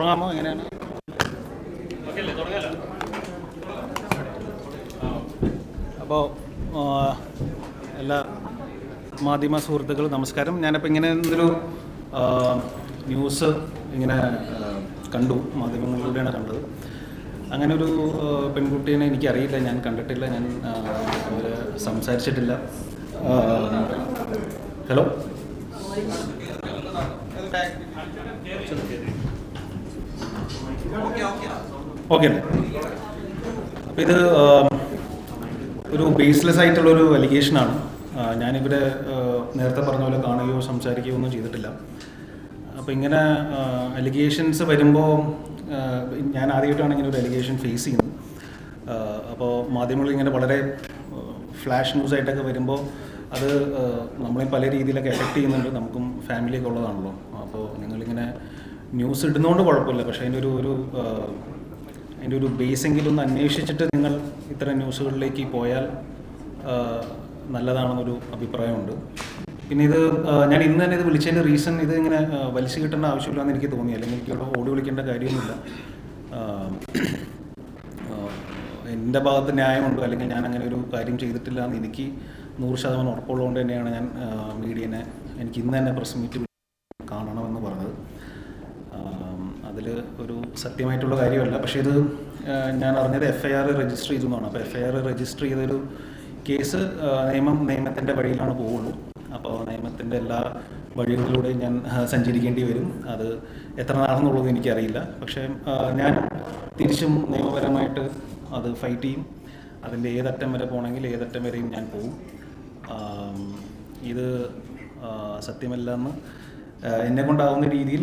തുടങ്ങാമോ എങ്ങനെയാണ്? അപ്പോൾ എല്ലാ മാധ്യമ സുഹൃത്തുക്കളും നമസ്കാരം. ഞാനിപ്പോൾ ഇങ്ങനെ എന്തൊരു ന്യൂസ് ഇങ്ങനെ കണ്ടു മാധ്യമങ്ങളിലൂടെയാണ് കണ്ടത്. അങ്ങനെ ഒരു പെൺകുട്ടീനെ എനിക്കറിയില്ല ഞാൻ കണ്ടിട്ടില്ല ഞാൻ സംസാരിച്ചിട്ടില്ല. ഹലോ? ഓക്കെ. അപ്പോൾ ഇത് ഒരു ബേസ്ലെസ് ആയിട്ടുള്ളൊരു അലിഗേഷനാണ് ഞാനിവിടെ നേരത്തെ പറഞ്ഞ പോലെ കാണുകയോ സംസാരിക്കുകയോ ഒന്നും ചെയ്തിട്ടില്ല. അപ്പോൾ ഇങ്ങനെ അലിഗേഷൻസ് വരുമ്പോൾ ഞാൻ ആദ്യമായിട്ടാണ് ഇങ്ങനെ ഒരു അലിഗേഷൻ ഫേസ് ചെയ്യുന്നത്. അപ്പോൾ മാധ്യമങ്ങളിൽ ഇങ്ങനെ വളരെ ഫ്ലാഷ് ന്യൂസ് ആയിട്ടൊക്കെ വരുമ്പോൾ അത് നമ്മളെയും നമ്മളെ പല രീതിയിലൊക്കെ എഫക്റ്റ് ചെയ്യുന്നുണ്ട്. നമുക്കും ഫാമിലിയൊക്കെ ഉള്ളതാണല്ലോ. അപ്പോൾ നിങ്ങളിങ്ങനെ ന്യൂസ് ഇടുന്നതുകൊണ്ട് കുഴപ്പമില്ല. പക്ഷേ അതിന്റെ ഒരു ഒരു അതിന്റെ ഒരു ബേസെങ്കിലും ഒന്ന് അന്വേഷിച്ചിട്ട് നിങ്ങൾ ഇത്തരം ന്യൂസുകളിലേക്ക് പോയാൽ നല്ലതാണെന്നൊരു അഭിപ്രായമുണ്ട്. പിന്നെ ഇത് ഞാൻ ഇന്ന് തന്നെ ഇത് വിളിച്ചതിന്റെ റീസൺ ഇത് ഇങ്ങനെ വലിച്ചു കിട്ടേണ്ട ആവശ്യമില്ലെന്ന് എനിക്ക് തോന്നി. അല്ലെങ്കിൽ എനിക്ക് ഇവിടെ ഓടി വിളിക്കേണ്ട കാര്യമൊന്നുമില്ല. എന്റെ ഭാഗത്ത് ന്യായമുണ്ട്. അല്ലെങ്കിൽ ഞാൻ അങ്ങനെ ഒരു കാര്യം ചെയ്തിട്ടില്ല എന്ന് എനിക്ക് നൂറ് ശതമാനം ഉറപ്പുള്ളതുകൊണ്ട് തന്നെയാണ് ഞാൻ മീഡിയനെ എനിക്ക് ഇന്ന് തന്നെ പ്രസ് മീറ്റ് കാണണമെന്ന് പറഞ്ഞത്. അതിൽ ഒരു സത്യമായിട്ടുള്ള കാര്യമല്ല. പക്ഷേ ഇത് ഞാൻ അറിഞ്ഞത് എഫ് ഐ ആർ രജിസ്റ്റർ ചെയ്തു എന്നാണ്. അപ്പോൾ എഫ് ഐ ആർ രജിസ്റ്റർ ചെയ്തൊരു കേസ് നിയമം നിയമത്തിന്റെ വഴിയിലാണ് പോവുള്ളൂ അപ്പോൾ നിയമത്തിന്റെ എല്ലാ വഴികളിലൂടെയും ഞാൻ സഞ്ചരിക്കേണ്ടി വരും. അത് എത്ര നാളെന്നുള്ളത് എനിക്കറിയില്ല. പക്ഷേ ഞാൻ തിരിച്ചും നിയമപരമായിട്ട് അത് ഫൈറ്റ് ചെയ്യും. അതിന്റെ ഏതറ്റം വരെ പോകണമെങ്കിൽ ഏതറ്റം വരെയും ഞാൻ പോകും. ഇത് സത്യമല്ല എന്ന് എന്നെ കൊണ്ടാവുന്ന രീതിയിൽ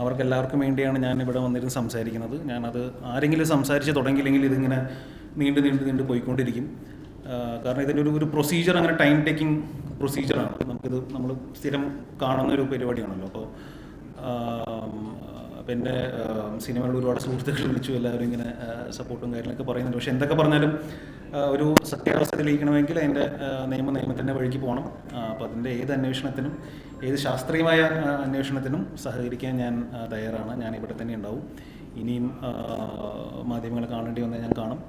അവർക്ക് എല്ലാവർക്കും വേണ്ടിയാണ് ഞാൻ ഇവിടെ വന്നിരുന്ന് സംസാരിക്കുന്നത്. ഞാനത് ആരെങ്കിലും സംസാരിച്ച് തുടങ്ങിയില്ലെങ്കിൽ ഇതിങ്ങനെ നീണ്ടു നീണ്ടു നീണ്ടു പോയിക്കൊണ്ടിരിക്കും. കാരണം ഇതിന്റെ ഒരു ഒരു പ്രൊസീജിയർ അങ്ങനെ ടൈം ടേക്കിംഗ് പ്രൊസീജിയറാണ് നമുക്കിത് നമ്മൾ സ്ഥിരം കാണുന്ന ഒരു പരിപാടിയാണല്ലോ. അപ്പോൾ എന്റെ സിനിമകളിൽ ഒരുപാട് സുഹൃത്തുക്കൾ വിളിച്ചു എല്ലാവരും ഇങ്ങനെ സപ്പോർട്ടും കാര്യങ്ങളൊക്കെ പറയുന്നുണ്ട്. പക്ഷേ എന്തൊക്കെ പറഞ്ഞാലും ഒരു സത്യാവസ്ഥ തെളിയിക്കണമെങ്കിൽ അതിന്റെ നിയമ നിയമത്തിന്റെ വഴിക്ക് പോകണം. അപ്പോൾ അതിന്റെ ഏത് അന്വേഷണത്തിനും ഏത് ശാസ്ത്രീയമായ അന്വേഷണത്തിനും സഹകരിക്കാൻ ഞാൻ തയ്യാറാണ്. ഞാൻ ഇവിടെ തന്നെ ഉണ്ടാവും. ഇനിയും മാധ്യമങ്ങളെ കാണേണ്ടി വന്നാൽ ഞാൻ കാണും.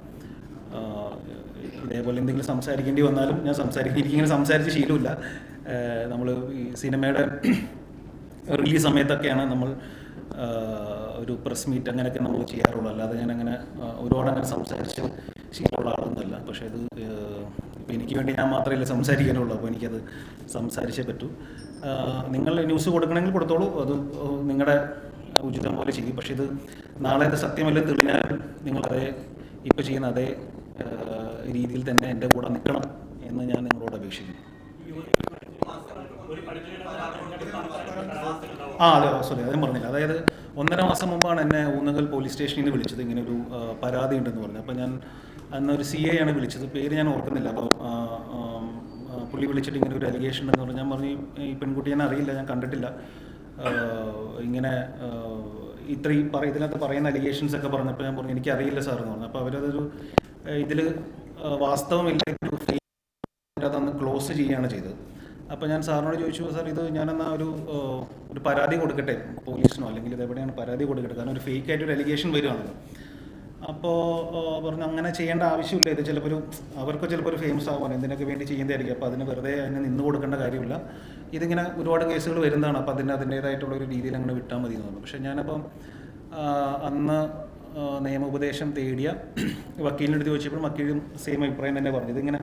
ഇതേപോലെ എന്തെങ്കിലും സംസാരിക്കേണ്ടി വന്നാലും ഞാൻ സംസാരിക്കും. എനിക്കിങ്ങനെ സംസാരിച്ച് ശീലമില്ല. നമ്മൾ ഈ സിനിമയുടെ റിലീസ് സമയത്തൊക്കെയാണ് നമ്മൾ ഒരു പ്രസ് മീറ്റ് അങ്ങനെയൊക്കെ നമ്മൾ ചെയ്യാറുള്ളൂ. അല്ലാതെ ഞാൻ അങ്ങനെ ഒരുപാട് അങ്ങനെ സംസാരിച്ച് ശീലമുള്ള ആളൊന്നുമല്ല. പക്ഷേ ഇത് എനിക്ക് വേണ്ടി ഞാൻ മാത്രമല്ല സംസാരിക്കാനുള്ളൂ. അപ്പോൾ എനിക്കത് സംസാരിച്ചേ പറ്റൂ. നിങ്ങൾ ന്യൂസ് കൊടുക്കണമെങ്കിൽ കൊടുത്തോളൂ. അത് നിങ്ങളുടെ ഉചിതം പോലെ ചെയ്യും. പക്ഷേ ഇത് നാളെ ഇത് സത്യമല്ല തെളിഞ്ഞാൽ നിങ്ങളതേ ഇപ്പോൾ ചെയ്യുന്ന അതേ രീതിയിൽ തന്നെ എന്റെ കൂടെ നിൽക്കണം എന്ന് ഞാൻ നിങ്ങളോട് അപേക്ഷിക്കുന്നു. ആ അതെ സോറി അതും പറഞ്ഞില്ല. അതായത് ഒന്നര മാസം മുമ്പാണ് എന്നെ ഊന്നകൽ പോലീസ് സ്റ്റേഷനിൽ നിന്ന് വിളിച്ചത് ഇങ്ങനെ ഒരു പരാതി ഉണ്ടെന്ന് പറഞ്ഞു. അപ്പോൾ ഞാൻ അന്ന് ഒരു സി എ ആണ് വിളിച്ചത്. പേര് ഞാൻ ഓർക്കുന്നില്ല. അപ്പോൾ പുള്ളി വിളിച്ചിട്ട് ഇങ്ങനെ ഒരു അലിഗേഷൻ ഉണ്ടെന്ന് പറഞ്ഞു. ഞാൻ പറഞ്ഞു "ഈ- പെൺകുട്ടി ഞാൻ അറിയില്ല ഞാൻ കണ്ടിട്ടില്ല. ഇങ്ങനെ ഇത്രയും പറ ഇതിനകത്ത് പറയുന്ന അലിഗേഷൻസ് ഒക്കെ പറഞ്ഞപ്പോൾ ഞാൻ പറഞ്ഞു എനിക്കറിയില്ല സാർ എന്ന് പറഞ്ഞു. അപ്പോൾ അവരതൊരു ഇതിൽ വാസ്തവമില്ല ഒരു അതൊന്ന് ക്ലോസ് ചെയ്യുകയാണ് ചെയ്തത്. അപ്പോൾ ഞാൻ സാറിനോട് ചോദിച്ചു സാർ ഇത് ഞാനെന്നാ ഒരു ഒരു പരാതി കൊടുക്കട്ടെ പോലീസിനോ? അല്ലെങ്കിൽ ഇത് എവിടെയാണ് പരാതി കൊടുക്കട്ടെ? കാരണം ഒരു ഫേക്ക് ആയിട്ട് ഒരു അലിഗേഷൻ വരുവാണല്ലോ. അപ്പോൾ പറഞ്ഞു അങ്ങനെ ചെയ്യേണ്ട ആവശ്യമില്ല. ഇത് ചിലപ്പോൾ ഒരു അവർക്ക് ചിലപ്പോൾ ഒരു ഫേമസ് ആവാൻ എന്തിനൊക്കെ വേണ്ടി ചെയ്യുന്നതായിരിക്കും. അപ്പോൾ അതിന് വെറുതെ അതിന് നിന്ന് കൊടുക്കേണ്ട കാര്യമില്ല. ഇതിങ്ങനെ ഒരുപാട് കേസുകൾ വരുന്നതാണ്. അപ്പോൾ അതിന് അതിന്റേതായിട്ടുള്ള ഒരു രീതിയിൽ അങ്ങനെ വിട്ടാൽ മതി പറഞ്ഞു. പക്ഷേ ഞാനപ്പം അന്ന് നിയമോപദേശം തേടിയ വക്കീലിനെടുത്ത് ചോദിച്ചപ്പോഴും വക്കീലും സെയിം അഭിപ്രായം തന്നെ പറഞ്ഞു. ഇതിങ്ങനെ